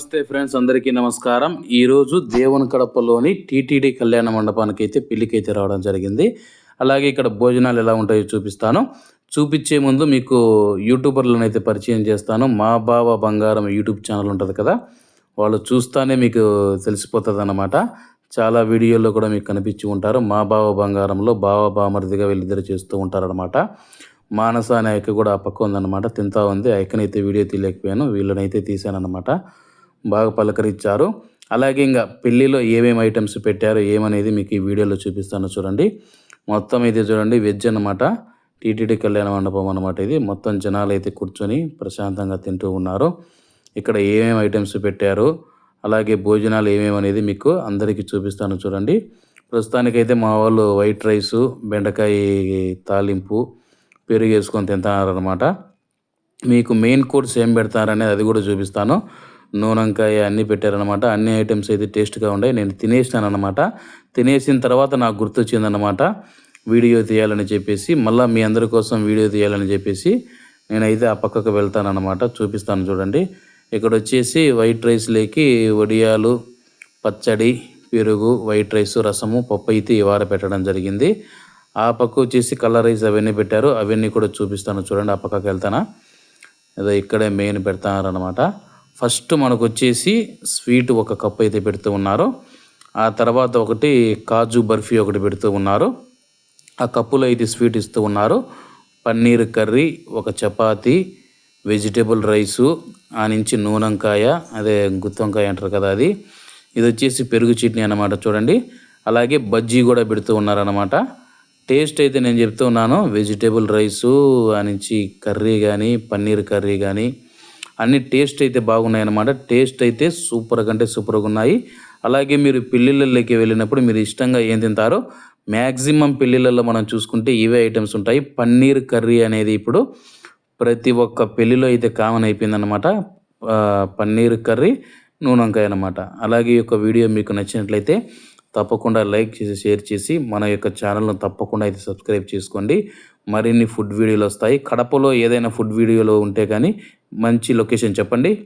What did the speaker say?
నమస్తే ఫ్రెండ్స్ అందరికీ నమస్కారం. ఈరోజు దేవుని కడపలోని టీటీడీ కళ్యాణ మండపానికి అయితే పెళ్ళికైతే అయితే రావడం జరిగింది. అలాగే ఇక్కడ భోజనాలు ఎలా ఉంటాయో చూపిస్తాను. చూపించే ముందు మీకు యూట్యూబర్లను అయితే పరిచయం చేస్తాను. మా బావ బంగారం యూట్యూబ్ ఛానల్ ఉంటుంది కదా వాళ్ళు చూస్తానే మీకు తెలిసిపోతుంది అన్నమాట చాలా వీడియోల్లో కూడా మీకు కనిపించి ఉంటారు. మా బావ బంగారంలో బావ బామరిదిగా వీళ్ళిద్దరు చేస్తూ ఉంటారనమాట మానస అనే ఐక కూడా ఆ పక్క ఉందన్నమాట. తింటా ఉంది. ఆ వీడియో తీయలేకపోయాను. వీళ్ళనైతే తీశానన్నమాట. బాగా పలకరించారు. అలాగే ఇంకా పెళ్ళిలో ఏమేమి ఐటమ్స్ పెట్టారో ఏమనేది మీకు ఈ వీడియోలో చూపిస్తాను చూడండి. మొత్తం ఇది చూడండి వెజ్ అనమాట టీటీడీ కళ్యాణ మండపం అనమాట ఇది. మొత్తం జనాలు అయితే కూర్చొని ప్రశాంతంగా తింటూ ఉన్నారు. ఇక్కడ ఏమేమి ఐటమ్స్ పెట్టారు అలాగే భోజనాలు ఏమేమి అనేది మీకు అందరికీ చూపిస్తాను చూడండి. ప్రస్తుతానికైతే మా వాళ్ళు వైట్ రైసు బెండకాయ తాలింపు పెరుగు వేసుకొని తింటున్నారనమాట మీకు మెయిన్ కోర్స్ ఏం పెడతారనేది అది కూడా చూపిస్తాను. నూనెంకాయ అన్నీ పెట్టారనమాట అన్ని ఐటమ్స్ అయితే టేస్ట్గా ఉన్నాయి. నేను తినేసినాను అనమాట తినేసిన తర్వాత నాకు గుర్తొచ్చిందనమాట వీడియో తీయాలని చెప్పేసి మళ్ళీ మీ అందరి కోసం వీడియో తీయాలని చెప్పేసి నేనైతే ఆ పక్కకు వెళ్తానన్నమాట. చూపిస్తాను చూడండి. ఇక్కడ వచ్చేసి వైట్ రైస్లోకి వడియాలు పచ్చడి పెరుగు వైట్ రైస్ రసము పప్పు అయితే ఈ వార పెట్టడం జరిగింది. ఆ పక్క వచ్చేసి కలర్ రైస్ అవన్నీ పెట్టారు. అవన్నీ కూడా చూపిస్తాను చూడండి. ఆ పక్కకి వెళ్తానా? ఏదో ఇక్కడే మెయిన్ పెడతారనమాట ఫస్ట్ మనకు వచ్చేసి స్వీట్ ఒక కప్ అయితే పెడుతూ ఉన్నారు. ఆ తర్వాత ఒకటి కాజు బర్ఫీ ఒకటి పెడుతూ ఉన్నారు. ఆ కప్పులో అయితే స్వీట్ ఇస్తూ ఉన్నారు. పన్నీర్ కర్రీ ఒక చపాతి వెజిటేబుల్ రైసు ఆ నుంచి నూనంకాయ అదే గుత్తంకాయ అంటారు కదా అది. ఇది వచ్చేసి పెరుగు చట్నీ అనమాట చూడండి. అలాగే బజ్జీ కూడా పెడుతూ ఉన్నారన్నమాట. టేస్ట్ అయితే నేను చెప్తూ ఉన్నాను. వెజిటేబుల్ రైసు ఆ నుంచి కర్రీ కానీ పన్నీర్ కర్రీ కానీ అన్ని టేస్ట్ అయితే బాగున్నాయి అన్నమాట టేస్ట్ అయితే సూపర్ కంటే సూపర్గా ఉన్నాయి. అలాగే మీరు పెళ్ళిళ్ళకి వెళ్ళినప్పుడు మీరు ఇష్టంగా ఏం తింటారో మ్యాక్సిమం పెళ్ళిళ్ళలో మనం చూసుకుంటే ఇవే ఐటమ్స్ ఉంటాయి. పన్నీర్ కర్రీ అనేది ఇప్పుడు ప్రతి ఒక్క పెళ్ళిలో అయితే కామన్ అయిపోయిందనమాట పన్నీర్ కర్రీ నూనె వంకాయ అనమాట అలాగే ఈ యొక్క వీడియో మీకు నచ్చినట్లయితే తప్పకుండా లైక్ చేసి షేర్ చేసి మన యొక్క ఛానల్ను తప్పకుండా అయితే సబ్స్క్రైబ్ చేసుకోండి. మరిన్ని ఫుడ్ వీడియోలు వస్తాయి. కడపలో ఏదైనా ఫుడ్ వీడియోలు ఉంటే కానీ మంచి లొకేషన్ చెప్పండి.